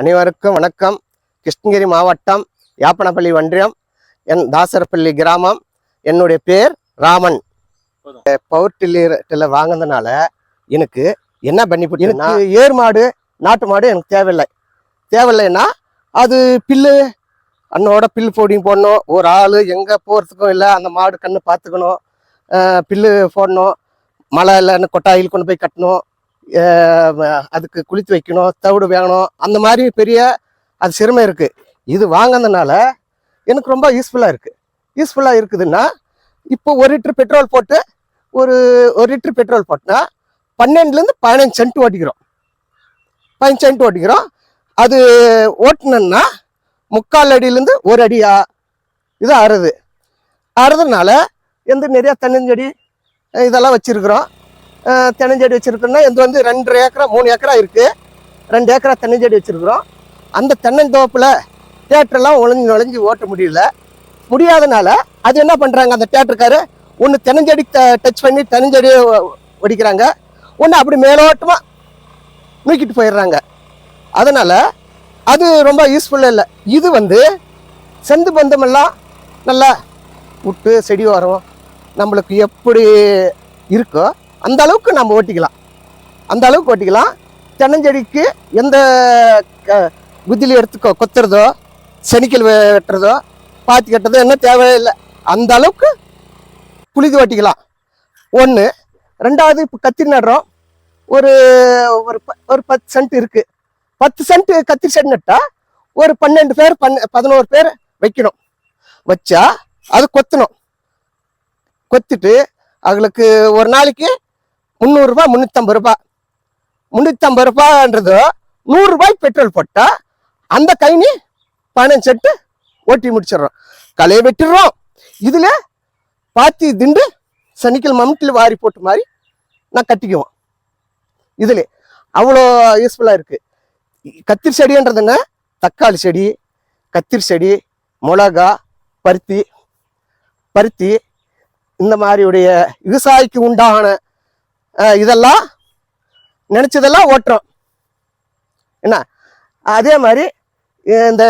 அனைவருக்கும் வணக்கம். கிருஷ்ணகிரி மாவட்டம் யாப்பனப்பள்ளி ஒன்றியம் என் தாசரப்பள்ளி கிராமம். என்னுடைய பேர் ராமன். பவர் டில்லர் வாங்கினதுனால எனக்கு என்ன பெனிஃபிட் எனக்கு ஏர் மாடு நாட்டு மாடு எனக்கு தேவையில்லை. தேவையில்லைன்னா அது பில்லு அண்ணோட பில்லு போடிங் போடணும். ஒரு ஆள் எங்கே போகிறதுக்கும் இல்லை அந்த மாடு கண்ணு பார்த்துக்கணும் பில்லு போடணும். மழை இல்லைன்னு கொட்டாயில் கொண்டு போய் கட்டணும். அதுக்கு குளித்து வைக்கணும் தவிடு வேணும் அந்த மாதிரி பெரிய அது சிரமம் இருக்குது இது வாங்கினதுனால எனக்கு ரொம்ப யூஸ்ஃபுல்லாக இருக்குது யூஸ்ஃபுல்லாக இருக்குதுன்னா இப்போ ஒரு லிட்டர் பெட்ரோல் போட்டு ஒரு ஒரு லிட்டர் பெட்ரோல் போட்டால் பன்னெண்டுலேருந்து பதினஞ்சு சென்ட் ஓட்டிக்கிறோம். பதினஞ்சு சென்ட் ஓட்டிக்கிறோம். அது ஓட்டினோன்னா முக்கால் அடியிலேருந்து ஒரு அடியா இது அறுது அறுதுனால எந்த நிறையா தென்னஞ்செடி இதெல்லாம் வச்சுருக்குறோம். தென்னஞ்செடி வச்சுருக்கோன்னா இது வந்து ரெண்டு ஏக்கரா மூணு ஏக்கரா இருக்குது ரெண்டு ஏக்கரா தென்னஞ்செடி வச்சுருக்குறோம். அந்த தென்னந்தோப்பில் தேட்டரெல்லாம் ஒளிஞ்சு நுழைஞ்சு ஓட்ட முடியல. முடியாதனால அது என்ன பண்ணுறாங்க அந்த தேட்டருக்காரு ஒன்று தென்னஞ்செடி டச் பண்ணி தென்னஞ்செடியை ஒடிக்கிறாங்க. ஒன்று அப்படி மேலோட்டமாக நூக்கிட்டு போயிடுறாங்க. அதனால் அது ரொம்ப யூஸ்ஃபுல்லாக இல்லை. இது வந்து செந்து பந்தமெல்லாம் நல்லா விட்டு செடி வரும். நம்மளுக்கு எப்படி இருக்கோ அந்த அளவுக்கு நம்ம ஓட்டிக்கலாம். அந்த அளவுக்கு ஓட்டிக்கலாம். தென்னஞ்செடிக்கு எந்த க- குதிலி எடுத்துக்கோ கொத்துறதோ செனிக்கல் வெ- வெட்டுறதோ பாத்தி கட்டுறதோ என்ன தேவையில்லை அந்த அளவுக்கு புளிது ஓட்டிக்கலாம். ஒன்று ரெண்டாவது இப்போ கத்திரி நடுறோம். ஒரு ஒரு ப- ஒரு பத்து சென்ட் இருக்கு. பத்து சென்ட் கத்திரி சென்ட் நட்டா ஒரு பன்னெண்டு பேர் பன்ன பதினோரு பேர் வைக்கணும். வச்சா அது கொத்தணும். கொத்திட்டு அவங்களுக்கு ஒரு நாளைக்கு முந்நூறுரூபா முந்நூற்றம்பது ரூபா முந்நூற்றம்பது ரூபான்றது நூறுரூபாய்க்கு பெட்ரோல் போட்டால் அந்த கைனி பணம் செட்டு ஓட்டி முடிச்சிடுறோம். களையை வெட்டிடுறோம். இதில் பாத்தி திண்டு சனிக்கல் மம்மிட்டில் வாரி போட்டு மாதிரி நான் கட்டிக்குவோம். இதில் அவ்வளோ யூஸ்ஃபுல்லாக இருக்குது கத்திரி செடின்றதுன்னா தக்காளி செடி கத்திரி செடி மிளகா பருத்தி பருத்தி இந்த மாதிரியுடைய விவசாயிக்கு உண்டான இதெல்லாம் நினச்சதெல்லாம் ஓட்டுறோம். என்ன? அதே மாதிரி இந்த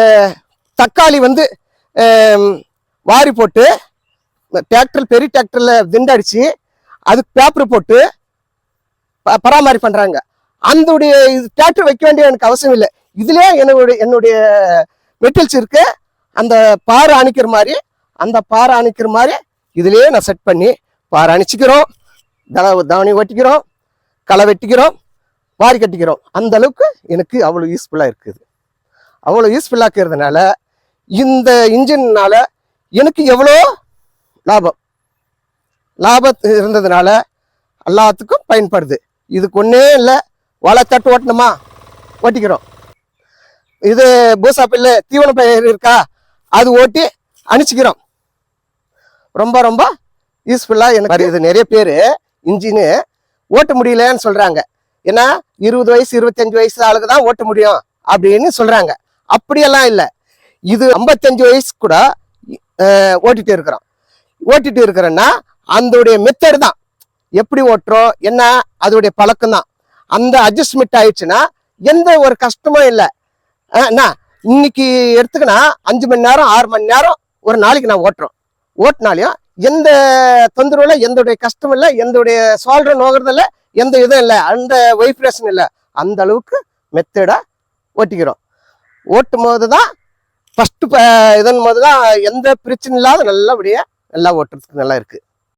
தக்காளி வந்து வாரி போட்டு டிராக்டர் பெரிய டிராக்டரில் திண்டடிச்சு அதுக்கு பேப்பர் போட்டு ப- பராமரி பண்ணுறாங்க அந்த டிராக்டர் வைக்க வேண்டிய எனக்கு அவசியம் இல்லை. இதுலேயே என்னுடைய என்னுடைய மெட்டல்ஸ் இருக்கு. அந்த பாறை அணிக்கிற மாதிரி அந்த பாறை அணிக்கிற மாதிரி இதுலேயே நான் செட் பண்ணி பாறை அணிச்சிக்கிறோம். தலை தவணி வெட்டிக்கிறோம் களை வெட்டிக்கிறோம் வாரி கட்டிக்கிறோம். அந்த அளவுக்கு எனக்கு அவ்வளோ யூஸ்ஃபுல்லாக இருக்குது. அவ்வளோ யூஸ்ஃபுல்லாக இருக்கிறதுனால இந்த இன்ஜின்னால எனக்கு எவ்வளோ லாபம்? லாபம் இருந்ததுனால எல்லாத்துக்கும் பயன்படுது. இதுக்கு ஒன்றே இல்லை வலை தட்டு ஓட்டணுமா? ஓட்டிக்கிறோம். இது பூசா பில்லு தீவன பயிர் இருக்கா? அது ஓட்டி அணிச்சிக்கிறோம் ரொம்ப ரொம்ப யூஸ்ஃபுல்லாக எனக்கு இது நிறைய பேர் இன்ஜினு ஓட்ட முடியலன்னு சொல்கிறாங்க ஏன்னா இருபது வயசு இருபத்தஞ்சு வயசு ஆளுக்கு தான் ஓட்ட முடியும் அப்படின்னு சொல்கிறாங்க அப்படியெல்லாம் இல்லை. இது ஐம்பத்தஞ்சு வயசு கூட ஓட்டிகிட்டு ஓட்டிட்டு இருக்கிறோம். ஓட்டிட்டு இருக்கிறேன்னா அதோடைய மெத்தடு தான். எப்படி ஓட்டுறோம்? என்ன? அதோடைய பழக்கம் தான். அந்த அட்ஜஸ்ட்மெண்ட் ஆயிடுச்சுன்னா எந்த ஒரு கஷ்டமும் இல்லை. என்ன? இன்னைக்கு எடுத்துக்கினா அஞ்சு மணி நேரம் ஆறு மணி நேரம் ஒரு நாளைக்கு நான் ஓட்டுறோம். ஓட்டினாலையும் எந்த தொந்தரவும் இல்லை எந்தோடைய கஷ்டம் இல்லை எந்தோடைய சோல்ற நோகிறதில்ல எந்த இதுவும் இல்லை. அந்த வைப்ரேஷன் இல்லை. அந்த அளவுக்கு மெத்தடாக ஓட்டிக்கிறோம். ஓட்டும் போது தான் ஃபஸ்ட்டு இதன் போது தான் எந்த பிரச்சனை இல்லாத நல்லபடியாக நல்லா ஓட்டுறதுக்கு நல்லா இருக்குது